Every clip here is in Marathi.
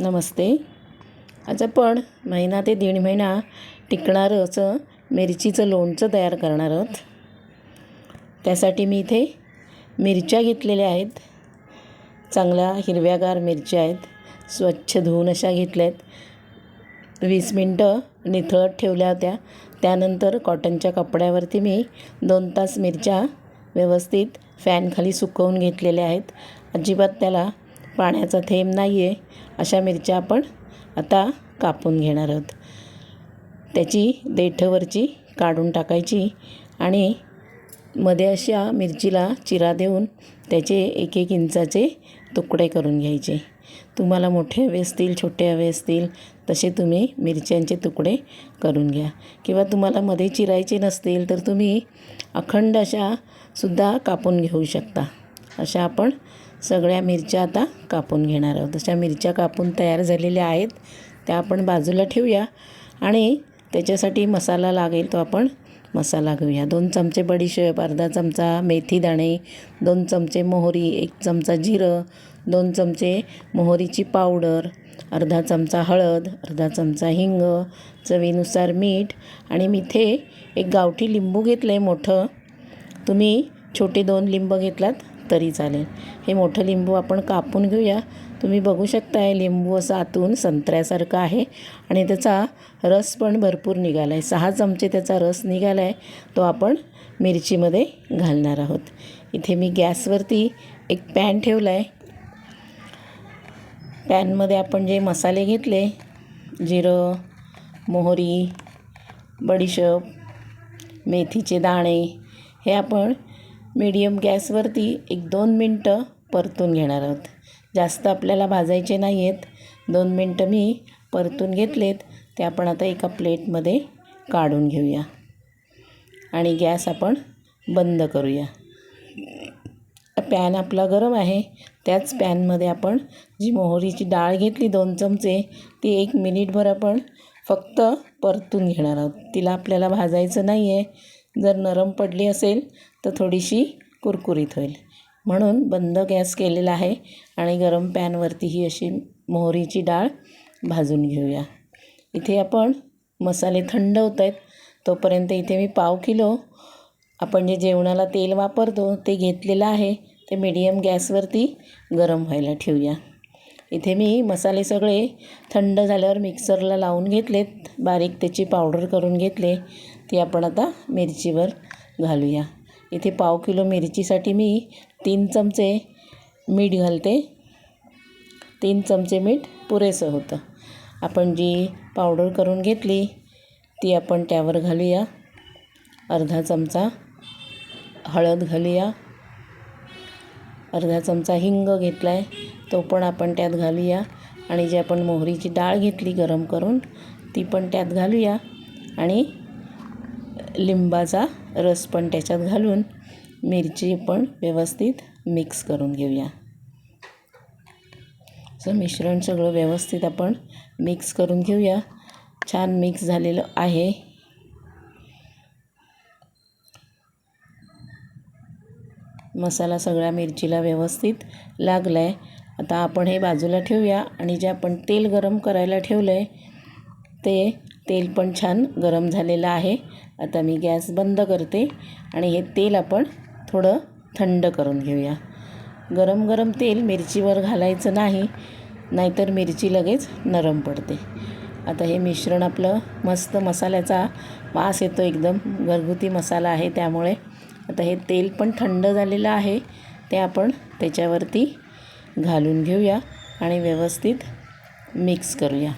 नमस्ते. आज आपण महिना ते दीड महिना टिकणारं असं मिरचीचं लोणचं तयार करणार आहोत. त्यासाठी मी इथे मिरच्या घेतलेल्या आहेत. चांगल्या हिरव्यागार मिरच्या आहेत. स्वच्छ धुवून अशा घेतल्या आहेत वीस मिनटं निथळत ठेवल्या होत्या. त्यानंतर कॉटनच्या कपड्यावरती मी दोन तास मिरच्या व्यवस्थित फॅनखाली सुकवून घेतलेल्या आहेत. अजिबात त्याला पाण्याचा थेंब नाही आहे अशा मिरच्या आपण आता कापून घेणार आहोत. त्याची देठवरची काढून टाकायची आणि मध्ये अशा मिरचीला चिरा देऊन त्याचे एक एक इंचाचे तुकडे करून घ्यायचे. तुम्हाला मोठे हवे असतील छोटे हवे असतील तसे तुम्ही मिरच्यांचे तुकडे करून घ्या. किंवा तुम्हाला मध्ये चिरायचे नसतील तर तुम्ही अखंड अशा सुद्धा कापून घेऊ शकता. अशा आपण सगळ्या मिरच्या आता कापून घेणार आहोत. अशा मिरच्या कापून तयार झालेल्या आहेत. त्या आपण बाजूला ठेवूया आणि त्याच्यासाठी मसाला लागेल तो आपण मसाला घेऊया. दोन चमचे बडीशेप अर्धा चमचा मेथी दाणे दोन चमचे मोहरी एक चमचा जिरं दोन चमचे मोहरीची पावडर अर्धा चमचा हळद अर्धा चमचा हिंग चवीनुसार मीठ आणि मी इथे एक गावठी लिंबू घेतलं आहे मोठं. तुम्ही छोटे दोन लिंब घेतलात. तरी चालेल. हे मोठं लिंबू आपण कापून घेऊया. तुम्ही बघू शकता हे लिंबू असं आतून संत्र्यासारखं आहे आणि त्याचा रस पण भरपूर निघाला आहे सहा चमचे त्याचा रस निघाला आहे तो आपण मिरचीमध्ये घालणार आहोत. इथे मी गॅसवरती एक पॅन ठेवला आहे पॅनमध्ये आपण जे मसाले घेतले जिरं मोहरी बडीशेप मेथीचे दाणे हे आपण मीडियम गॅसवरती एक दोन मिनटं परतून घेणार आहोत. जास्त आपल्याला भाजायचे नाही आहेत दोन मिनटं मी परतून घेतलेत. ते आपण आता एका प्लेटमध्ये काढून घेऊया. आणि गॅस आपण बंद करूया. पॅन आपला गरम आहे. त्याच पॅनमध्ये आपण जी मोहरीची डाळ घेतली दोन चमचे ती एक मिनिटभर आपण फक्त परतून घेणार आहोत. तिला आपल्याला भाजायचं नाही आहे जर नरम पडली असेल तर थोडीशी कुरकुरीत होईल. म्हणून बंद गॅस केलेला आहे आणि गरम पॅनवरती ही अशी मोहरीची डाळ भाजून घेऊया. इथे आपण मसाले थंड होत आहेत तोपर्यंत इथे मी पाव किलो आपण जे जेवणाला तेल वापरतो ते घेतलेलं आहे ते मीडियम गॅसवरती गरम व्हायला ठेवूया. इथे मी मसाले सगळे थंड झाल्यावर मिक्सरला लावून घेतलेत बारीक त्याची पावडर करून घेतले. ती आपण आता मिरचीवर घालूया. इथे पाव किलो मिरचीसाठी मी तीन चमचे मीठ घालते. तीन चमचे मीठ पुरेसं होतं. आपण जी पावडर करून घेतली ती आपण त्यावर घालूया. अर्धा चमचा हळद घालूया. अर्धा चमचा हिंग घेतला आहे तो पण आपण त्यात घालूया. आणि जी आपण मोहरीची डाळ घेतली गरम करून ती पण त्यात घालूया. आणि लिंबाचा रस पण त्याच्यात घालून मिरची पण व्यवस्थित मिक्स करून घेऊया. असं मिश्रण सगळं व्यवस्थित आपण मिक्स करून घेऊया. छान मिक्स झालेलं आहे. मसाला सगळ्या मिरचीला व्यवस्थित लागला आहे आता आपण हे बाजूला ठेवूया आणि जे आपण तेल गरम करायला ठेवलं आहे ते तेल पण छान गरम झालेलं आहे. आता मी गॅस बंद करते आणि हे तेल आपण थोडं थंड करून घेऊया. गरम गरम तेल मिरचीवर घालायचं नाही नाहीतर मिरची लगेच नरम पडते. आता हे मिश्रण आपलं मस्त मसाल्याचा वास येतो एकदम. घरगुती मसाला आहे त्यामुळे. आता हे तेल पण थंड झालेलं आहे. ते आपण त्याच्यावरती घालून घेऊया आणि व्यवस्थित मिक्स करूया.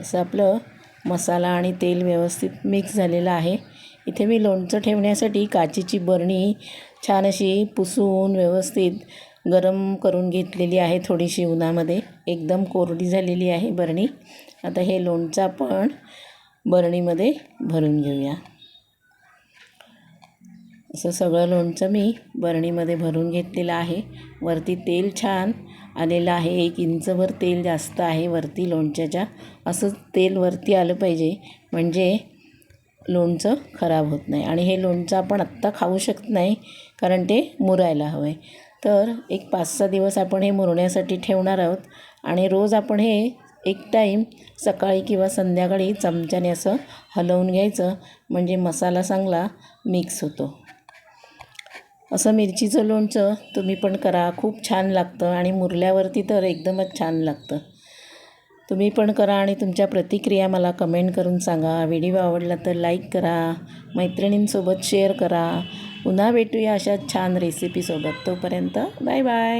असं आपलं मसाला आणि तेल व्यवस्थित मिक्स झालेलं आहे. इथे मी लोणचं ठेवण्यासाठी काचेची बरणी छान अशी पुसून व्यवस्थित गरम करून घेतलेली आहे थोडीशी उन्हामध्ये. एकदम कोरडी झालेली आहे बरणी. आता हे लोणचं आपण बरणीमध्ये भरून घेऊया. असं सगळं लोणचं मी बरणीमध्ये भरून घेतलेलं आहे. वरती तेल छान आलेलं आहे. एक इंचभर तेल जास्त आहे. वरती लोणच्याच्या असं तेल वरती आलं पाहिजे. म्हणजे लोणचं खराब होत नाही. आणि हे लोणचं आपण आत्ता खाऊ शकत नाही कारण ते मुरायला हवं आहे तर एक पाच सहा दिवस आपण हे मुरण्यासाठी ठेवणार आहोत. आणि रोज आपण हे एक टाईम सकाळी किंवा संध्याकाळी चमच्याने असं हलवून घ्यायचं. म्हणजे मसाला चांगला मिक्स होतो. असं मिरचीचं लोणचं तुम्ही पण करा. खूप छान लागतं आणि मुरल्यावरती तर एकदमच छान लागतं. तुम्ही पण करा आणि तुमच्या प्रतिक्रिया मला कमेंट करून सांगा. व्हिडिओ आवडला तर लाईक करा. मैत्रिणींसोबत शेअर करा. पुन्हा भेटूया अशा छान रेसिपीसोबत तोपर्यंत बाय बाय.